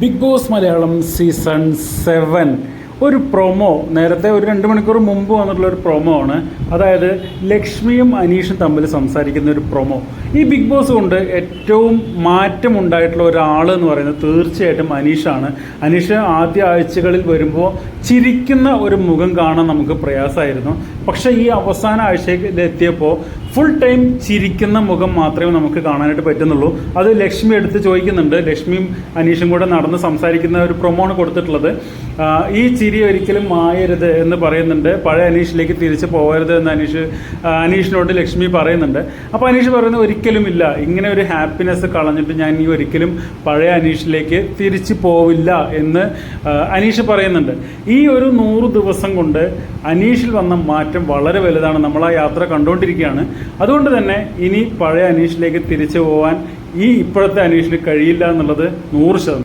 Big boss Malayalam season seven. ഒരു promo നേരത്തെ ഒരു രണ്ട് മണിക്കൂർ മുമ്പ് വന്നിട്ടുള്ള ഒരു പ്രൊമോ ആണ്. അതായത് ലക്ഷ്മിയും അനീഷും തമ്മിൽ സംസാരിക്കുന്ന ഒരു പ്രൊമോ ഈ ബിഗ് ബോസ് കൊണ്ട് ഏറ്റവും മാറ്റമുണ്ടായിട്ടുള്ള ഒരാൾ എന്ന് പറയുന്നത് തീർച്ചയായിട്ടും അനീഷാണ്. അനീഷ് ആദ്യ ആഴ്ചകളിൽ വരുമ്പോൾ ചിരിക്കുന്ന ഒരു മുഖം കാണാൻ നമുക്ക് പ്രയാസമായിരുന്നു. പക്ഷേ ഈ അവസാന ആഴ്ചയിലെത്തിയപ്പോൾ ഫുൾ ടൈം ചിരിക്കുന്ന മുഖം മാത്രമേ നമുക്ക് കാണാനായിട്ട് പറ്റുന്നുള്ളൂ. അത് ലക്ഷ്മി എടുത്ത് ചോദിക്കുന്നുണ്ട്. ലക്ഷ്മിയും അനീഷും കൂടെ നടന്ന് സംസാരിക്കുന്ന ഒരു പ്രൊമോണ് കൊടുത്തിട്ടുള്ളത്. ആ, ഈ ചിരി ഒരിക്കലും മായരുത് എന്ന് പറയുന്നുണ്ട്. പഴയ അനീഷിലേക്ക് തിരിച്ച് പോകരുത് എന്ന് അനീഷ് അനീഷിനോട് ലക്ഷ്മി പറയുന്നുണ്ട്. അപ്പോൾ അനീഷ് പറയുന്നത് ഒരിക്കലും ഇല്ല ഇങ്ങനെ ഒരു ഹാപ്പിനെസ് കളഞ്ഞിട്ട് ഞാൻ ഈ ഒരിക്കലും പഴയ അനീഷിലേക്ക് തിരിച്ചു പോവില്ല എന്ന് അനീഷ് പറയുന്നുണ്ട്. ഈ ഒരു നൂറ് ദിവസം കൊണ്ട് അനീഷിൽ വന്ന മാറ്റം വളരെ വലുതാണ്. നമ്മൾ ആ യാത്ര കണ്ടുകൊണ്ടിരിക്കുകയാണ്. അതുകൊണ്ട് തന്നെ ഇനി പഴയ അനീഷിലേക്ക് തിരിച്ചു പോകാൻ ഈ ഇപ്പോഴത്തെ അനീഷിന് കഴിയില്ല എന്നുള്ളത് നൂറ് ശതമാനം.